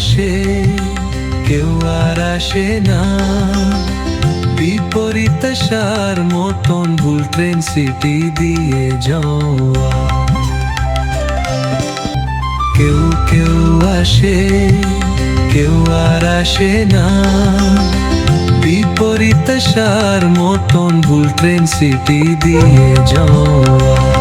আসে, কেউ আর আসে না। বিপরীত সার মতন ভুল ট্রেন সিটি দিয়ে যাওয়া। কেউ কেউ আসে, কেউ আর আসে না। বিপরীত সার মতন ভুল ট্রেন সিটি দিয়ে যাওয়া।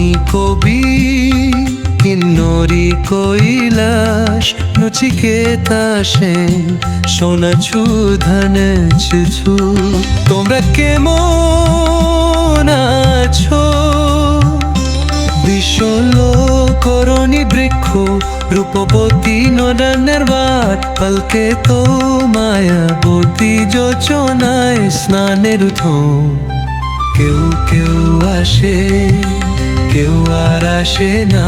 পুরাতনী কবি, কিন্নরি কৈলাস নচিকেতা সেন সোনা ছুধন ছুছু তোমরা কেমন আছো? বিশল করণী বৃক্ষ, রূপবতী নদনের বাট পলকে তো মায়াবতী যোচনায় স্নানের ধোম কেউ কেউ আসে, কেউ আর আসে না।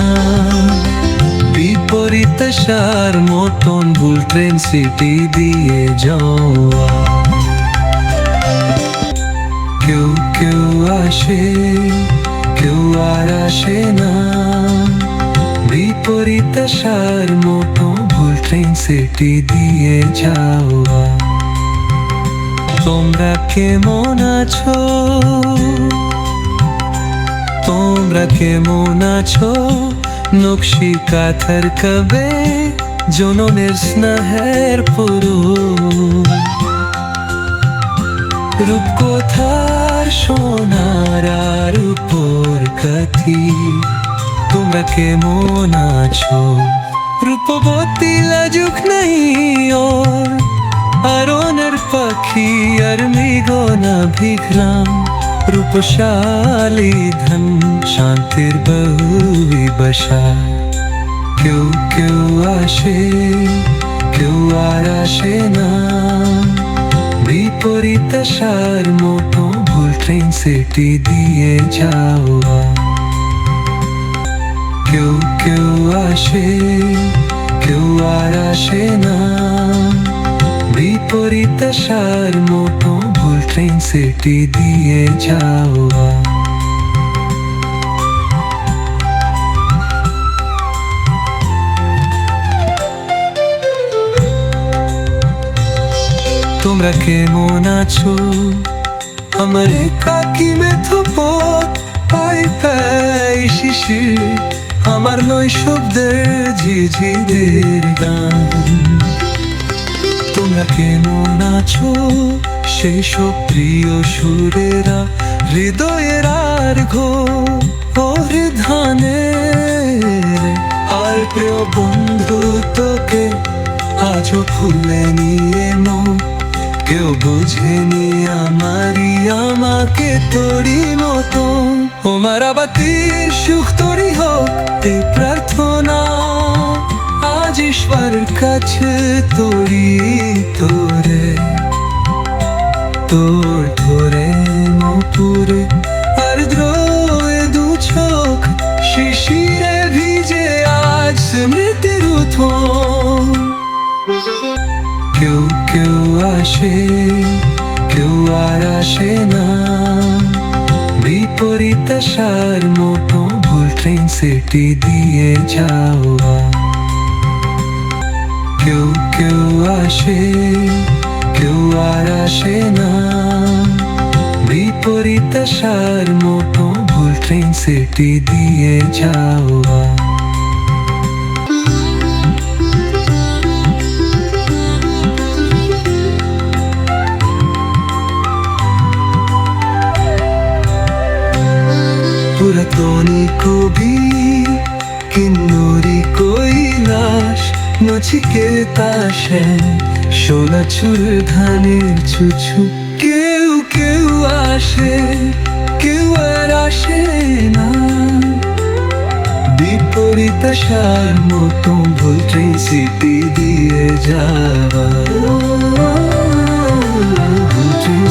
বিপরীত সার মতন ভুল ট্রেন সিটি দিয়ে যাওয়া। কেউ কেউ আসে, কেউ আর আসে না। বিপরীত সার মতো ভুল ট্রেন সিটি দিয়ে যাওয়া। তোমরা কেমন আছো? তোমরা কেমন আছো? নকশি কাথার কবে জননের স্নেহের পুরু রূপকথার সোনার আর উপর কাথি তোমরা কেমন আছো? রূপবতী লাজুক নাই পাখি আর মৃগনা বিঘ্রাম, রূপশালী ধন, শান্তির বহু বসা কেউ কেউ আসে, কেউ আর আসে না। বিপরীত সার মতো ভুল ট্রেন সিটি দিয়ে যাওয়া। কেউ কেউ আসে, কেউ আর আসে না। বিপরীত সার মতো ভুল ট্রেন সিটি দিয়ে যাওয়া। তোমরা কেমন আছো? আমার কাকি মেথো পথ পাই পাই শিশির। আমার নৈশব্দের ঝিঝিদের গান। কেমন আছো সেই সব প্রিয় সুরেরা? হৃদয়ের আর ঘো ধানের আর প্রিয় বন্ধু তোকে আজও ফুলে নিয়ে মন কেউ বুঝেনি আমারই, আমাকে তোরই মতো। তোমার আবাতির সুখ তোরই হোক, এই প্রার্থনা আজ ঈশ্বর কাছে তোরি তোরে, তোর ধরে মপুরে আর দ্রোয়ে দু চোখ শিশিরে ভিজে আজ স্মৃতির কেউ কেউ আসে, কেউ আর আসে না। বিপরীত সার মতো ভুল ট্রেন সিটি দিয়ে যাওয়া। কেউ আসে, কেউ আর আসে না। বিপরীত সার মতো ভুল ট্রেন সিটি দিয়ে যাওয়া পুরাতনী কবি কিন্নরি নচিকেতা সোনা চুল ধানের ছুছু কেউ কেউ আসে, কেউ আর আসে না। বিপরীত সার মতো ভুল ট্রেন দিয়ে যাওয়া। ভুল ট্রেন